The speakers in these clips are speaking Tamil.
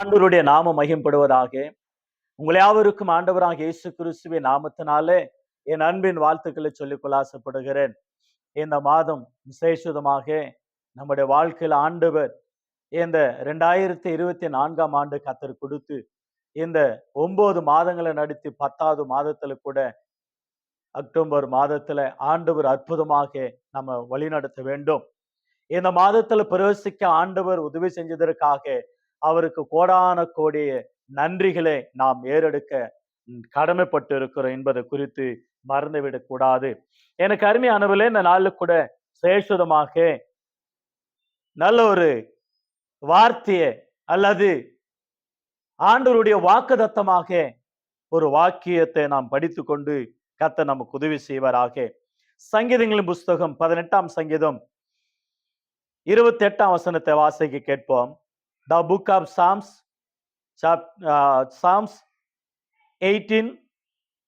ஆண்டவருடைய நாம மகிம்படுவதாக உங்கள் யாவருக்கும் ஆண்டவராக இயேசு கிறிஸ்துவின் நாமத்தினாலே என் அன்பின் வாழ்த்துக்களை சொல்லிக்கொள்ள ஆசைப்படுகிறேன். இந்த மாதம் விசேஷமாக நம்முடைய வாழ்க்கையில் ஆண்டவர் இந்த ரெண்டாயிரத்தி இருபத்தி நான்காம் ஆண்டு கத்தர் கொடுத்து இந்த ஒன்பது மாதங்களை நடித்து பத்தாவது மாதத்துல கூட அக்டோபர் மாதத்துல ஆண்டவர் அற்புதமாக நம்ம வழிநடத்த வேண்டும். இந்த மாதத்துல பிரவேசிக்க ஆண்டவர் உதவி செஞ்சதற்காக அவருக்கு கோடான கோடி நன்றிகளை நாம் ஏறெடுக்க கடமைப்பட்டு இருக்கிறோம் என்பது குறித்து மறந்துவிடக் கூடாது எனக்கு அருமையானவர்களே இந்த நாளில் கூட சேஷுதமாக நல்ல ஒரு வார்த்தையை அல்லது ஆண்டவருடைய வாக்குதத்தமாக ஒரு வாக்கியத்தை நாம் படித்து கொண்டு கத்த நமக்கு உதவி செய்வாராக. சங்கீதங்களின் புஸ்தகம் பதினெட்டாம் சங்கீதம் இருபத்தி எட்டாம் வசனத்தை வாசிக்க கேட்போம். The book of Psalms Psalms eighteen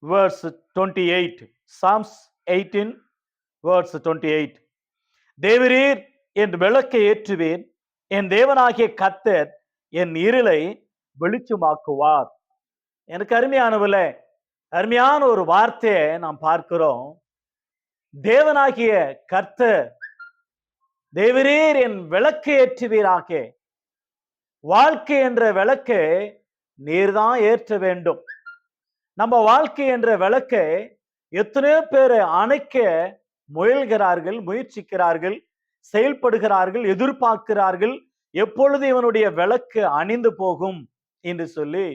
verse twenty eight Psalms eighteen verse twenty eight தேவரீர் என் விளக்கை ஏற்றுவேன். என் தேவனாகிய கத்தர் என் இருளை வெளிச்சமாக்குவார். எனக்கு அருமையானவில்லை அருமையான ஒரு வார்த்தையை நாம் பார்க்கிறோம். தேவனாகிய கர்த்தர் தேவரீர் என் விளக்கு ஏற்றுவீராக. வாழ்க்கை என்ற விளக்கை நீர்தான் ஏற்ற வேண்டும். நம்ம வாழ்க்கை என்ற விளக்கை எத்தனையோ பேர் அணைக்க முயல்கிறார்கள் முயற்சிக்கிறார்கள் செயல்படுகிறார்கள் எதிர்பார்க்கிறார்கள். எப்பொழுது இவனுடைய விளக்கு அணிந்து போகும் என்று சொல்லி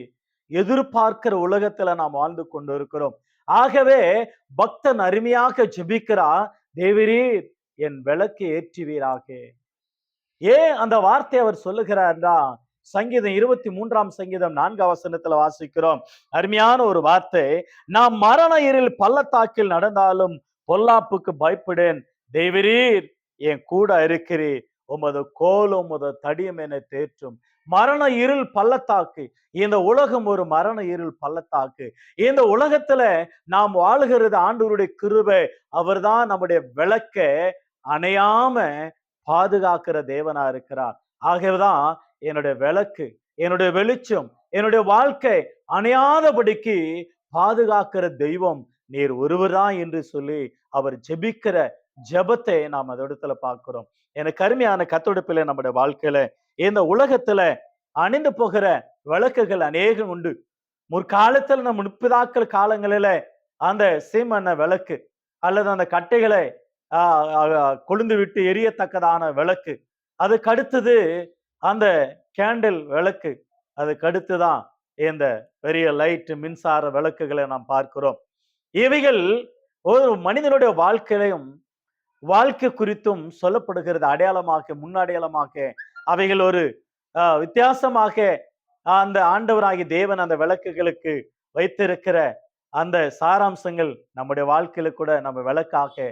எதிர்பார்க்கிற உலகத்துல நாம் வாழ்ந்து கொண்டு இருக்கிறோம் ஆகவே பக்தன் அருமையாக ஜெபிக்கிறா தேவரீர் என் விளக்கு ஏற்றுவீராக. ஏன் அந்த வார்த்தை அவர் சொல்லுகிறார்னா சங்கீதம் இருபத்தி மூன்றாம் சங்கீதம் நான்கு வசனத்துல வாசிக்கிறோம். அருமையான ஒரு வார்த்தை. நாம் மரண இருள் பள்ளத்தாக்கில் நடந்தாலும் பொல்லாப்புக்கு பயப்படேன். தெய்வரீர் என் கூட இருக்கிறீர். உமது கோலும் உமது தடியும் என தேற்றும். மரண இருள் பள்ளத்தாக்கு. இந்த உலகம் ஒரு மரண இருள் பள்ளத்தாக்கு. இந்த உலகத்துல நாம் வாழ்கிறது ஆண்டவருடைய கிருபை. அவர்தான் நம்முடைய விளக்க அணையாம பாதுகாக்கிற தேவனா இருக்கிறார். ஆகவேதான் என்னுடைய விளக்கு என்னுடைய வெளிச்சம் என்னுடைய வாழ்க்கை அணையாதபடிக்கு பாதுகாக்கிற தெய்வம் நீர் ஒருவர்தான் என்று சொல்லி அவர் ஜெபிக்கிற ஜெபத்தை நாம் அந்த இடத்துல பார்க்கிறோம். எனக்கு அருமையான கத்தொடுப்பில நம்முடைய வாழ்க்கையில இந்த உலகத்துல அணிந்து போகிற விளக்குகள் அநேகம் உண்டு. முற்காலத்துல நம்ம முப்பிதாக்கள் காலங்களில அந்த சீமண்ண விளக்கு அல்லது அந்த கட்டைகளை கொழுந்து விட்டு எரியத்தக்கதான விளக்கு. அதுக்கு அடுத்தது அந்த கேண்டில் விளக்கு. அதுக்கு அடுத்துதான் இந்த பெரிய லைட் மின்சார விளக்குகளை நாம் பார்க்கிறோம். இவைகள் ஒரு மனிதனுடைய வாழ்க்கையிலையும் வாழ்க்கை குறித்தும் சொல்லப்படுகிறது. அடையாளமாக முன்னடையாளமாக அவைகள் ஒரு வித்தியாசமாக அந்த ஆண்டவராகி தேவன் அந்த விளக்குகளுக்கு வைத்திருக்கிற அந்த சாராம்சங்கள் நம்முடைய வாழ்க்கையில கூட நம்ம விளக்காக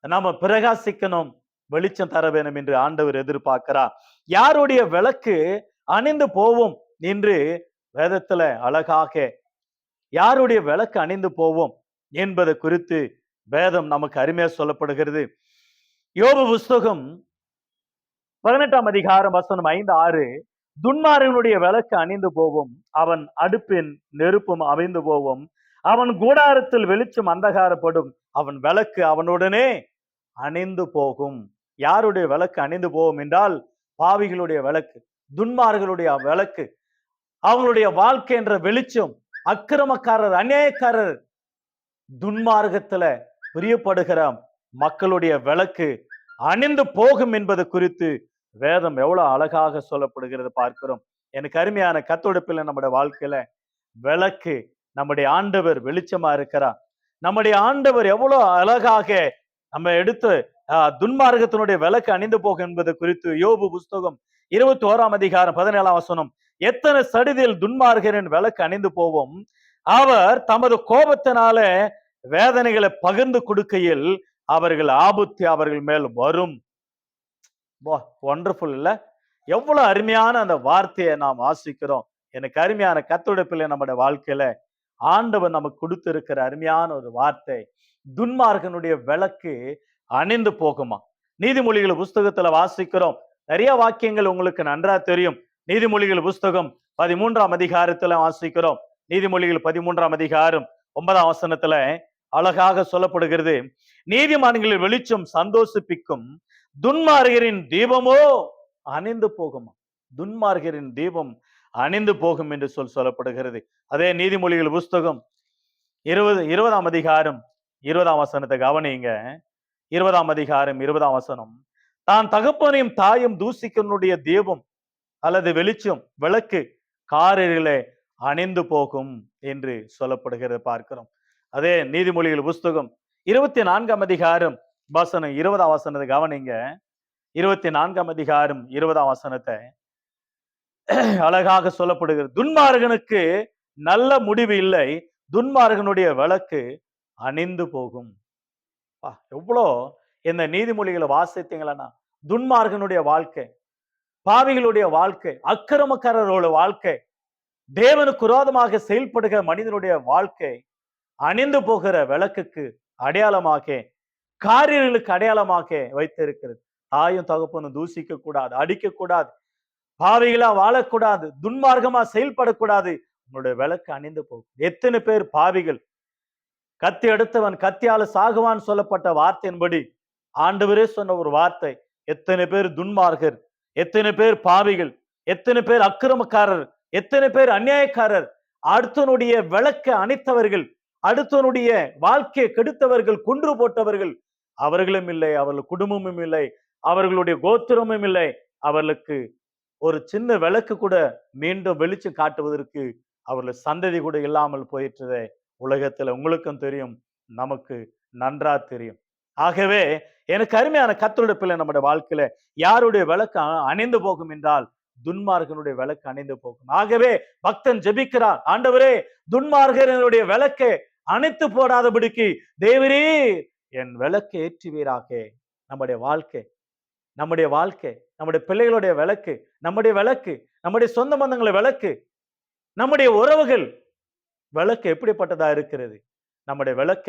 நாம பிரகாசிக்கணும். வெளிச்சம் தர வேணும் என்று ஆண்டவர் எதிர்பார்க்கிறார். யாருடைய விளக்கு அணிந்து போவோம் என்று வேதத்துல அழகாக யாருடைய விளக்கு அணிந்து போவோம் என்பது குறித்து வேதம் நமக்கு அருமையா சொல்லப்படுகிறது. யோபு புஸ்தகம் பதினெட்டாம் அதிகாரம் வசனம் ஐந்து ஆறு துன்மாரனுடைய விளக்கு அணிந்து போவோம். அவன் அடுப்பின் நெருப்பும் அமைந்து போவோம். அவன் கூடாரத்தில் வெளிச்சம் அந்தகாரப்படும். அவன் விளக்கு அவனுடனே அணிந்து போகும். யாருடைய விளக்கு அணிந்து போகும் என்றால் பாவிகளுடைய விளக்கு துன்மார்களுடைய விளக்கு அவங்களுடைய வாழ்க்கை என்ற வெளிச்சம் அக்கிரமக்காரர் அநியாயக்காரர் துன்மார்க்கத்துல பிரியப்படுகிற மக்களுடைய விளக்கு அணிந்து போகும் என்பது குறித்து வேதம் எவ்வளவு அழகாக சொல்லப்படுகிறது பார்க்கிறோம். எனக்கு அருமையான கத்தொடுப்பில் நம்முடைய வாழ்க்கையில விளக்கு நம்முடைய ஆண்டவர் வெளிச்சமா இருக்கிறார். நம்முடைய ஆண்டவர் எவ்வளவு அழகாக நம்ம எடுத்து துன்மார்க்கத்தினுடைய விளக்கு அணிந்து போகும் என்பது குறித்து யோபு புஸ்தகம் இருபத்தி ஓராம் அதிகாரம் பதினேழாம் வசனம். எத்தனை சடிதில் துன்மார்கரின் விளக்கு அணிந்து போவோம்? அவர் தமது கோபத்தினால வேதனைகளை பகிர்ந்து கொடுக்கையில் அவர்கள் ஆபத்து அவர்கள் மேல் வரும். ஒண்டர்ஃபுல் இல்ல? எவ்வளவு அருமையான அந்த வார்த்தையை நாம் வாசிக்கிறோம். எனக்கு அருமையான கத்துடைப்பில் நம்முடைய வாழ்க்கையில. ஆண்டவன் நமக்கு கொடுத்திருக்கிற அருமையான ஒரு வார்த்தை துன்மார்கனுடைய விளக்கு அணிந்து போகுமா? நீதிமொழிகள் புஸ்தகத்துல வாசிக்கிறோம். நிறைய வாக்கியங்கள் உங்களுக்கு நன்றா தெரியும். நீதிமொழிகள் புஸ்தகம் பதிமூன்றாம் அதிகாரத்துல வாசிக்கிறோம். நீதிமொழிகள் பதிமூன்றாம் அதிகாரம் ஒன்பதாம் வசனத்துல அழகாக சொல்லப்படுகிறது. நீதிமான்களின் வெளிச்சம் சந்தோஷிப்பிக்கும் துன்மார்கரின் தீபமோ அணிந்து போகுமா? துன்மார்கரின் தீபம் அணிந்து போகும் என்று சொல் சொல்லப்படுகிறது. அதே நீதிமொழிகள் புஸ்தகம் இருபது இருபதாம் அதிகாரம் இருபதாம் வசனத்தை கவனிங்க இருபதாம் அதிகாரம் இருபதாம் வசனம். தான் தகப்பனையும் தாயும் தூசிக்கனுடைய தீபம் அல்லது வெளிச்சம் விளக்கு காரிலே அணிந்து போகும் என்று சொல்லப்படுகிறது பார்க்கிறோம். அதே நீதிமொழிகள் புஸ்தகம் இருபத்தி நான்காம் அதிகாரம் வசனம் இருபதாம் வசனத்தை கவனிங்க இருபத்தி நான்காம் அதிகாரம் இருபதாம் வசனத்தை அழகாக சொல்லப்படுகிறது. துன்மார்கனுக்கு நல்ல முடிவு இல்லை. துன்மார்கனுடைய விளக்கு அணிந்து போகும். பா, எவ்வளோ இந்த நீதிமொழிகளை வாசித்தீங்களா துன்மார்கனுடைய வாழ்க்கை பாவிகளுடைய வாழ்க்கை அக்கிரமக்காரரோட வாழ்க்கை தேவனுக்கு விரோதமாக செயல்படுகிற மனிதனுடைய வாழ்க்கை அணிந்து போகிற விளக்குக்கு அடையாளமாக காரியர்களுக்கு அடையாளமாக வைத்திருக்கிறது. தாயும் தகப்பனும் தூசிக்க கூடாது அடிக்க கூடாது பாவிகளா வாழக்கூடாது துன்மார்க்கமா செயல்படக்கூடாது. உங்களுடைய விளக்கு அணிந்து போகும் எத்தனை பேர் பாவிகள்? கத்தி எடுத்தவன் கத்தியால சாகுவான் சொல்லப்பட்ட வார்த்தையின்படி ஆண்டவரே சொன்ன ஒரு வார்த்தை எத்தனை பேர் துன்மார்கர் எத்தனை பேர் பாவிகள் எத்தனை பேர் அக்கிரமக்காரர் எத்தனை பேர் அநியாயக்காரர் அடுத்தனுடைய விளக்க அணைத்தவர்கள் அடுத்தவனுடைய வாழ்க்கையை கெடுத்தவர்கள் குன்று போட்டவர்கள் அவர்களும் இல்லை அவர்கள் குடும்பமும் இல்லை அவர்களுடைய கோத்திரமும் இல்லை அவர்களுக்கு ஒரு சின்ன விளக்கு கூட மீண்டும் வெளிச்சம் காட்டுவதற்கு அவர்கள் சந்ததி கூட இல்லாமல் போயிற்றதே உலகத்துல உங்களுக்கும் தெரியும் நமக்கு நன்றா தெரியும். ஆகவே எனக்கு அருமையான கத்தருடைய பிள்ளை நம்முடைய வாழ்க்கையில யாருடைய விளக்கு அணிந்து போகும் என்றால் துன்மார்கனுடைய விளக்கு அணிந்து போகும். ஆகவே பக்தன் ஜபிக்கிறார் ஆண்டவரே துன்மார்கனுடைய விளக்கை அணைத்து போடாதபடிக்கு தேவரே என் விளக்கு ஏற்றுவீராக. நம்முடைய வாழ்க்கை நம்முடைய வாழ்க்கை நம்முடைய பிள்ளைகளுடைய விளக்கு நம்முடைய விளக்கு நம்முடைய சொந்த பந்தங்களை விளக்கு நம்முடைய உறவுகள் விளக்கு எப்படிப்பட்டதா இருக்கிறது? நம்முடைய விளக்க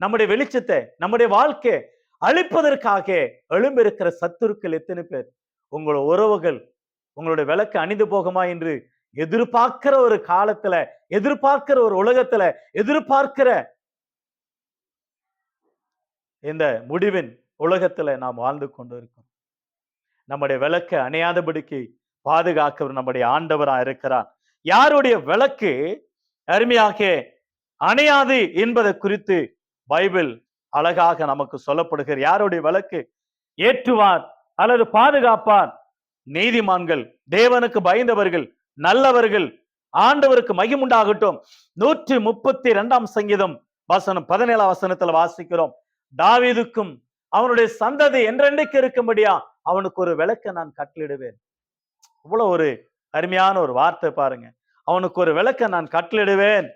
நம்முடைய வெளிச்சத்தை நம்முடைய வாழ்க்கை அழிப்பதற்காக எழும்பிருக்கிற சத்துருக்கள் எத்தனை பேர்? உங்களோட உறவுகள் உங்களுடைய விளக்கு அணிந்து போகுமா என்று எதிர்பார்க்கிற ஒரு காலத்துல எதிர்பார்க்கிற ஒரு உலகத்துல எதிர்பார்க்கிற இந்த முடிவின் உலகத்துல நாம் வாழ்ந்து கொண்டு இருக்கோம். நம்முடைய விளக்கு அணையாதபடிக்கு பாதுகாக்கவர் நம்முடைய ஆண்டவரா இருக்கிறார். யாருடைய விளக்கு அருமையாக அணையாது என்பதை குறித்து பைபிள் அழகாக நமக்கு சொல்லப்படுகிற யாருடைய விளக்கு? ஏற்றுவார் அல்லது பாதுகாப்பார்? நீதிமான்கள் தேவனுக்கு பயந்தவர்கள் நல்லவர்கள் ஆண்டவருக்கு மகிமுண்டாகட்டும். நூற்றி முப்பத்தி இரண்டாம் சங்கீதம் வசனம் பதினேழாம் வசனத்துல வாசிக்கிறோம். தாவீதுக்கும் அவனுடைய சந்ததி என்றென்றைக்கு இருக்கும்படியா? அவனுக்கு ஒரு விளக்கை நான் கட்டளிடுவேன். இவ்வளவு ஒரு அருமையான ஒரு வார்த்தை பாருங்க. அவனுக்கு ஒரு விளக்கை நான் கட்டளிடுவேன்.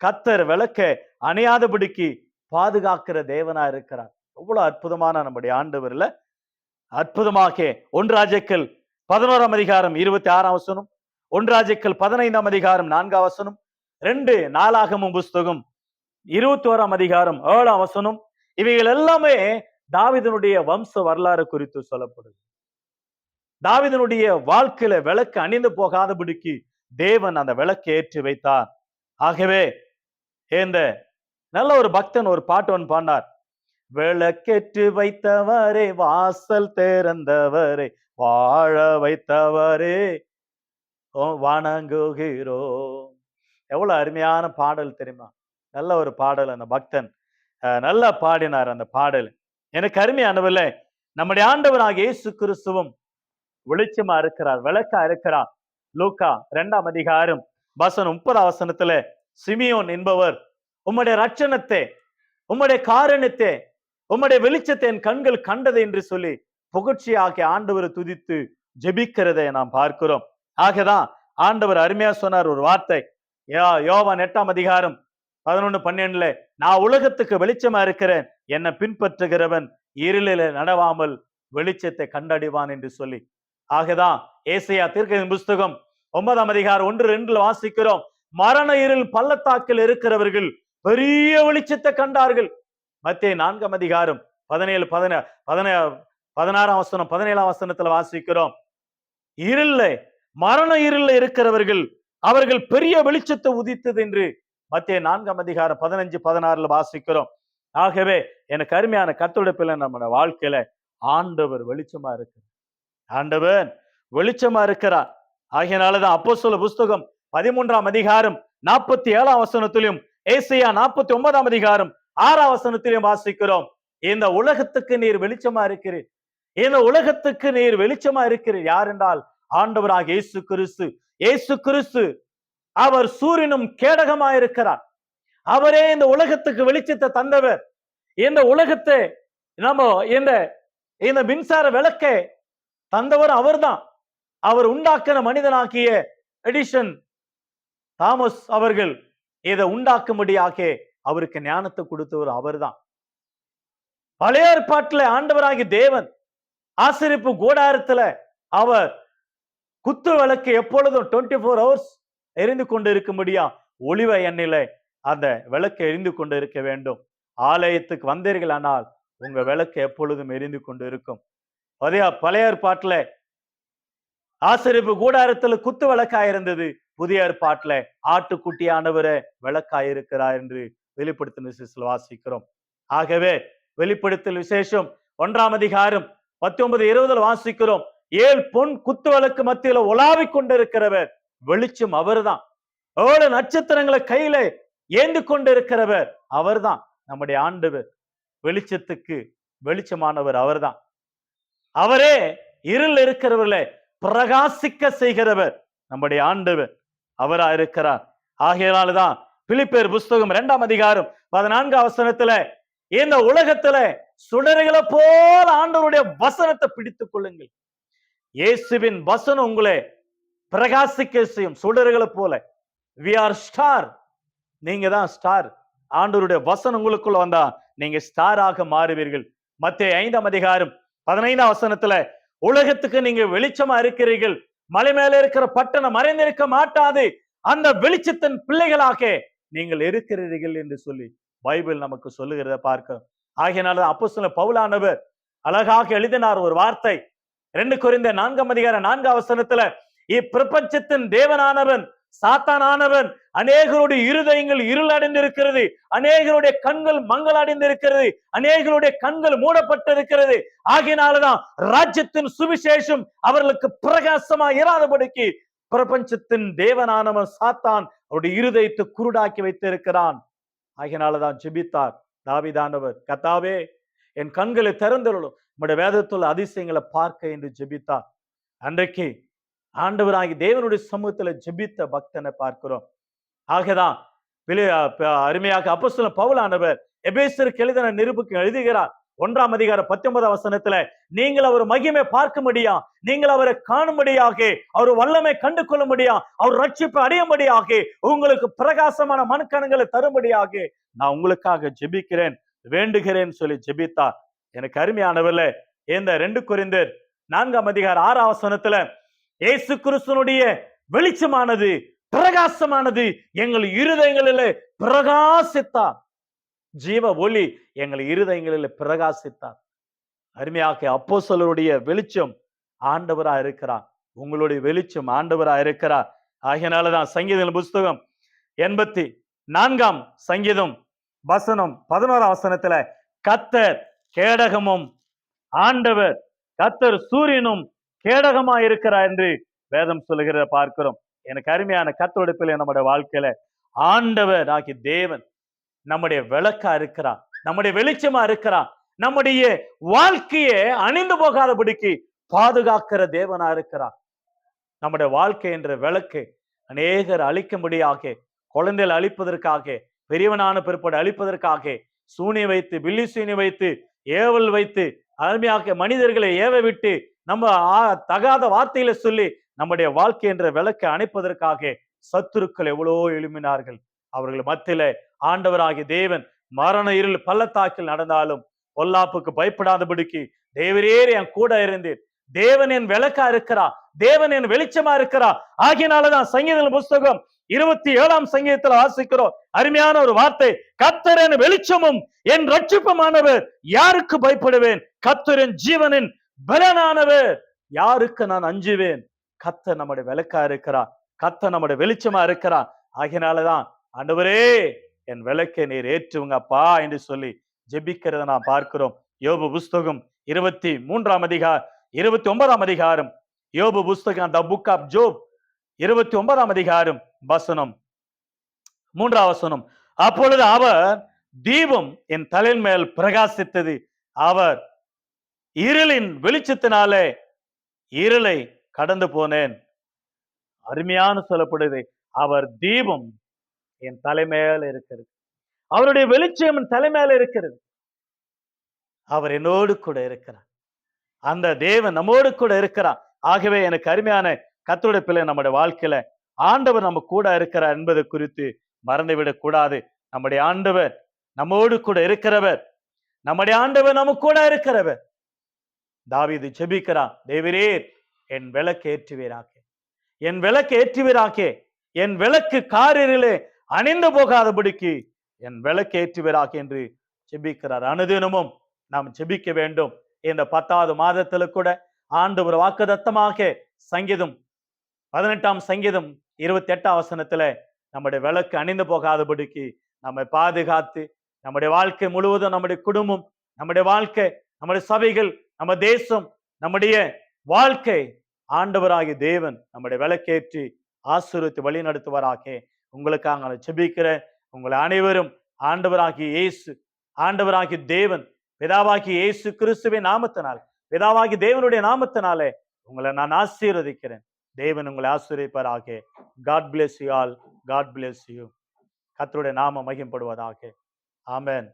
கத்தர் விளக்க அணையாதபடிக்கு பாதுகாக்கிற தேவனா இருக்கிறார். எவ்வளவு அற்புதமான நம்முடைய ஆண்டவர்ல. அற்புதமாக. ஒன்றாஜக்கல் பதினோராம் அதிகாரம் இருபத்தி ஆறாம் வசனம் ஒன்றாஜக்கல் பதினைந்தாம் அதிகாரம் நான்காம் வசனம் ரெண்டு நாளாகமும் புஸ்தகம் இருபத்தி ஓராம் அதிகாரம் ஏழாம் வசனம் இவைகள் எல்லாமே தாவிதனுடைய வம்ச வரலாறு குறித்து சொல்லப்படுது. தாவிதனுடைய வாழ்க்கையில விளக்கு அணிந்து போகாதபடிக்கு தேவன் அந்த விளக்கு ஏற்றி வைத்தார். ஆகவே ஏந்த நல்ல ஒரு பக்தன் ஒரு பாட்டு ஒன்று பாடினார். விளக்கேற்று வைத்தவரே வாசல் திறந்தவரே வாழ வைத்தவரே ஓ வணங்குகிறோ எவ்வளவு அருமையான பாடல் தெரியுமா? நல்ல ஒரு பாடல் அந்த பக்தன் நல்லா பாடினார் அந்த பாடல். எனக்கு அருமையானவில்ல நம்முடைய ஆண்டவராக இயேசு கிறிஸ்துவும் வெளிச்சமா இருக்கிறார் விளக்கா இருக்கிறார். லூக்கா இரண்டாம் அதிகாரம் வசனம் முப்பது வசனத்துல சிமியோன் என்பவர் உம்முடைய ரட்சணத்தை உம்முடைய காரணத்தை உம்முடைய வெளிச்சத்தை என் கண்கள் கண்டது என்று சொல்லி புகழ்ச்சியாகி ஆண்டவரை துதித்து ஜெபிக்கிறதை நாம் பார்க்கிறோம். ஆகதான் ஆண்டவர் அருமையா சொன்னார் ஒரு வார்த்தை. யோவான் எட்டாம் அதிகாரம் பதினொன்னு பன்னெண்டுல நான் உலகத்துக்கு வெளிச்சமா இருக்கிறேன். என்னை பின்பற்றுகிறவன் இருளில நடவாமல் வெளிச்சத்தை கண்டடைவான் என்று சொல்லி. ஆகதான் ஏசையா தீர்க்கதரிசி புஸ்தகம் ஒன்பதாம் அதிகாரம் ஒன்று ரெண்டுல வாசிக்கிறோம் மரண இருள் பள்ளத்தாக்கில் இருக்கிறவர்கள் பெரிய வெளிச்சத்தை கண்டார்கள். மத்திய நான்காம் அதிகாரம் பதினேழு பதின பதின பதினாறாம் வசனம் பதினேழாம் வசனத்துல வாசிக்கிறோம் இருள்ல மரண இருளில் இருக்கிறவர்கள் அவர்கள் பெரிய வெளிச்சத்தை உதித்தது என்று மத்திய நான்காம் அதிகாரம் பதினஞ்சு பதினாறுல வாசிக்கிறோம். ஆகவே எனக்கு அருமையான கத்துடைப்பில் நம்ம வாழ்க்கையில ஆண்டவர் வெளிச்சமா இருக்கு ஆண்டவர் வெளிச்சமா இருக்கிறார். ஆகையனாலதான் அப்போ சொல்ல புஸ்தகம் பதிமூன்றாம் அதிகாரம் நாற்பத்தி ஏழாம் வசனத்திலையும் ஏசியா நாற்பத்தி ஒன்பதாம் அதிகாரம் ஆறாம் வசனத்திலையும் வாசிக்கிறோம். இந்த உலகத்துக்கு நீர் வெளிச்சமா இருக்கிறீர். இந்த உலகத்துக்கு நீர் வெளிச்சமா இருக்கிறீர். யார் என்றால் ஆண்டவராக இயேசு கிறிஸ்து. இயேசு கிறிஸ்து. அவர் சூரியனும் கேடகமாயிருக்கிறார். அவரே இந்த உலகத்துக்கு வெளிச்சத்தை தந்தவர். இந்த உலகத்தை நம்ம இந்த இந்த மின்சார விளக்கை தந்தவர் அவர்தான். அவர் உண்டாக்கின மனிதனாக்கிய எடிஷன் தாமஸ் அவர்கள் இதை உண்டாக்கும்படியாக அவருக்கு ஞானத்தை கொடுத்தவர் அவர்தான். பழைய ஏற்பாட்டுல ஆண்டவராகி தேவன் ஆசிரிப்பு கோடாரத்துல அவர் குத்து விளக்கு எப்பொழுதும் டுவெண்ட்டி ஃபோர் ஹவர்ஸ் எரிந்து கொண்டு இருக்கும்படியா ஒளிவ எண்ணில அந்த விளக்கு எரிந்து கொண்டு இருக்க வேண்டும். ஆலயத்துக்கு வந்தீர்கள் ஆனால் உங்க விளக்கு எப்பொழுதும் எரிந்து கொண்டு இருக்கும் அதே பழைய ஏற்பாட்டுல ஆசிரிப்பு கூடாரத்துல குத்து விளக்காய் இருந்தது. புதிய ஏற்பாட்டுல ஆட்டுக்குட்டியானவரே விளக்காய் இருக்கிறார் என்று வெளிப்படுத்தின விசேஷத்தில் வாசிக்கிறோம். ஆகவே வெளிப்படுத்தல் விசேஷம் ஒன்றாம் அதிகாரம் பத்தொன்பது இருபதுல வாசிக்கிறோம். ஏழு பொன் குத்து விளக்கு மத்தியில உலாவிக் கொண்டிருக்கிறவர். வெளிச்சம் அவர்தான். ஏழு நட்சத்திரங்களை கையில ஏந்து கொண்டிருக்கிறவர் அவர்தான். நம்முடைய ஆண்டவர் வெளிச்சத்துக்கு வெளிச்சமானவர் அவர்தான். அவரே இருள் இருக்கிறவர்களை பிரகாசிக்க செய்கிறவர் நம்முடைய ஆண்டவர் அவரா இருக்கிறார். ஆகையினால்தான் பிலிப்பேர் புஸ்தகம் இரண்டாம் அதிகாரம் பதினான்கு அவசரத்துல இந்த உலகத்துல சுடர்களை போல ஆண்டவருடைய வசனத்தை பிடித்துக் கொள்ளுங்கள். இயேசுவின் வசனம் உங்களை பிரகாசிக்க செய்யும் சுடர்களை போல. வி ஆர் ஸ்டார் நீங்க தான் ஸ்டார் ஆண்டவருடைய வசனம் உங்களுக்குள்ள வந்தா நீங்க ஸ்டாராக மாறுவீர்கள். மத்திய ஐந்தாம் அதிகாரம் பதினைந்தாம் வசனத்துல உலகத்துக்கு நீங்க வெளிச்சமா இருக்கிறீர்கள். மலை மேல இருக்கிற பட்டணம் மறைந்திருக்க மாட்டாது. அந்த வெளிச்சத்தின் பிள்ளைகளாக நீங்கள் இருக்கிறீர்கள் என்று சொல்லி பைபிள் நமக்கு சொல்லுகிறத பார்க்க. ஆகையினால அப்போ சொல்ல பவுலானவர் அழகாக எழுதினார் ஒரு வார்த்தை. ரெண்டு குறைந்த நான்காம் அதிகார நான்காம் வசனத்துல இப்பிரபஞ்சத்தின் தேவனானவன் சாத்தானானவன் அநேகருடைய இருதயங்கள் இருள் அடைந்திருக்கிறது அநேகருடைய கண்கள் மங்களடைந்திருக்கிறது அநேகருடைய கண்கள் மூடப்பட்டிருக்கிறது. ஆகினாலதான் ராஜ்யத்தின் சுவிசேஷம் அவர்களுக்கு பிரகாசமா இராதபடிக்கு பிரபஞ்சத்தின் தேவனானவன் சாத்தான் அவருடைய இருதயத்தை குருடாக்கி வைத்திருக்கிறான். ஆகினாலதான் ஜெபித்தார். தாவிதானவர் கத்தாவே என் கண்களை திறந்தருளும். நம்முடைய வேதத்துள்ள அதிசயங்களை பார்க்க என்று ஜெபித்தார். அன்றைக்கு ஆண்டவராகி தேவனுடைய சமூகத்துல ஜெபித்த பக்தனை பார்க்கிறோம். ஆகதான் அருமையாக அப்போ பவுலானவர் எபேசர் கெளிதன நிருபுக்கு எழுதுகிறார். ஒன்றாம் அதிகாரம் பத்தொன்பதாம் வசனத்துல நீங்கள் அவர் மகிமை பார்க்கும்படியா? நீங்கள் அவரை காணும்படியாக? அவர் வல்லமை கண்டு கொள்ளும்படியா அவர் ரட்சிப்பு அடையும்படியாக? உங்களுக்கு பிரகாசமான மனுக்கணங்களை தரும்படியாக? நான் உங்களுக்காக ஜெபிக்கிறேன் வேண்டுகிறேன் சொல்லி ஜெபித்தார். எனக்கு அருமையானவர்ல இந்த ரெண்டு குறிந்தர் நான்காம் அதிகாரம் ஆறாம் வசனத்துல இயேசு கிறிஸ்துனுடைய வெளிச்சமானது பிரகாசமானது எங்கள் இருதயங்களில் பிரகாசித்தார். ஜீவ ஒளி எங்கள் இருதயங்களில் பிரகாசித்தார். அருமையாக அப்போஸ்தலருடைய வெளிச்சம் ஆண்டவரா இருக்கிறார். உங்களுடைய வெளிச்சம் ஆண்டவரா இருக்கிறார். ஆகையினாலதான் சங்கீத புஸ்தகம் எண்பத்தி நான்காம் சங்கீதம் வசனம் பதினோராம் வசனத்துல கத்தர் கேடகமும் ஆண்டவர் கத்தர் சூரியனும் கேடகமா இருக்கிறார் என்று வேதம் சொல்லுகிறத பார்க்கிறோம். எனக்கு அருமையான கத்தொடுப்பில் நம்முடைய வாழ்க்கையில ஆண்டவர் ஆகிய தேவன் நம்முடைய விளக்கா இருக்கிறார் நம்முடைய வெளிச்சமா இருக்கிறார் நம்முடைய வாழ்க்கையை அணிந்து போகாதபடிக்கு பாதுகாக்கிற தேவனா இருக்கிறார். நம்முடைய வாழ்க்கை என்ற விளக்கு அநேகர் அழிக்கும்படியாக குழந்தைகள் அழிப்பதற்காக பெரியவனான பிற்பாடு அழிப்பதற்காக சூனி வைத்து பில்லி சூனி வைத்து ஏவல் வைத்து அருமையாக மனிதர்களை ஏவ விட்டு நம்ம தகாத வார்த்தையில சொல்லி நம்முடைய வாழ்க்கை என்ற விளக்கை அணைப்பதற்காக சத்துருக்கள் எவ்வளோ எழுமினார்கள் அவர்கள் மத்தியில ஆண்டவராகிய தேவன் மரண இருள் பள்ளத்தாக்கில் நடந்தாலும் பொல்லாப்புக்கு பயப்படாதபடிக்கு தேவரேர் என் கூட இருந்தீர். தேவன் என் விளக்கா இருக்கிறா? தேவன் என் வெளிச்சமா இருக்கிறா? ஆகியனாலதான் சங்கீத புஸ்தகம் இருபத்தி ஏழாம் சங்கீதத்துல வாசிக்கிறோம். அருமையான ஒரு வார்த்தை கத்தர் என் வெளிச்சமும் என் ரட்சிப்புமானவர் யாருக்கு பயப்படுவேன்? கத்தரின் ஜீவனின் பலனானவர். யாருக்கு நான் அஞ்சுவேன்? கத்த நம்முடைய விளக்கா இருக்கிறார். கத்த நம்முடைய வெளிச்சமா இருக்கிறார். ஆகினாலதான் ஆண்டவரே என் விளக்கை நீர் ஏற்றுவங்கப்பா என்று சொல்லி ஜெபிக்கிறத நாம் பார்க்கிறோம். யோபு புஸ்தகம் இருபத்தி மூன்றாம் அதிகாரம் இருபத்தி ஒன்பதாம் அதிகாரம். யோபு புஸ்தகம் த புக் ஆஃப் ஜோப் இருபத்தி ஒன்பதாம் அதிகாரம் வசனம். மூன்றாம் வசனம் அப்பொழுது அவர் தீபம் என் தலையின் மேல் பிரகாசித்தது. அவர் இருளின் வெளிச்சத்தினாலே இருளை கடந்து போனேன். அருமையான சொல்லப்படுது. அவர் தீபம் என் தலைமையில இருக்கிறது. அவருடைய வெளிச்சம் என் தலைமையில இருக்கிறது. அவர் என்னோடு கூட இருக்கிறார். அந்த தேவன் நம்மோடு கூட இருக்கிறார். ஆகவே எனக்கு அருமையான கத்தோட பிள்ளை நம்முடைய வாழ்க்கையில ஆண்டவர் நம்ம கூட இருக்கிறார் என்பது குறித்து மறந்துவிடக் கூடாது. நம்முடைய ஆண்டவர் நம்மோடு கூட இருக்கிறவர். நம்முடைய ஆண்டவர் நம்ம கூட இருக்கிறவர். தாவீது ஜெபிக்கிறான் தேவரீர் என் விளக்கு ஏற்றுவீராக்கே என் விளக்கு ஏற்றுவீராக்கே என் விளக்கு காரிலே அணிந்து போகாதபடிக்கு என் விளக்கு ஏற்றுவீராக என்று ஜெபிக்கிறார். அனுதினமும் நாம் ஜெபிக்க வேண்டும். இந்த பத்தாவது மாதத்துல கூட ஆண்டு ஒரு வாக்குதத்தமாக சங்கீதம் பதினெட்டாம் சங்கீதம் இருபத்தி எட்டாம் வசனத்துல நம்முடைய விளக்கு அணிந்து போகாதபடிக்கு நம்மை பாதுகாத்து நம்முடைய வாழ்க்கை முழுவதும் நம்முடைய குடும்பம் நம்முடைய வாழ்க்கை நம்முடைய சபைகள் நம்ம தேசம் நம்முடைய வாழ்க்கை ஆண்டவராகிய தேவன் நம்முடைய விளக்கேற்றி ஆசீர்வதித்து வழி நடத்துவாராக உங்களுக்காக நான் ஜெபிக்கிறேன். உங்களை அனைவரும் ஆண்டவராகிய இயேசு ஆண்டவராகிய தேவன் பிதாவாகிய இயேசு கிறிஸ்துவின் நாமத்தினால் பிதாவாகிய தேவனுடைய நாமத்தினாலே உங்களை நான் ஆசீர்வதிக்கிறேன். தேவன் உங்களை ஆசீர்வதிப்பாராக. God bless you all God bless you கத்தருடைய நாம மகிம்படுவதாக ஆமேன்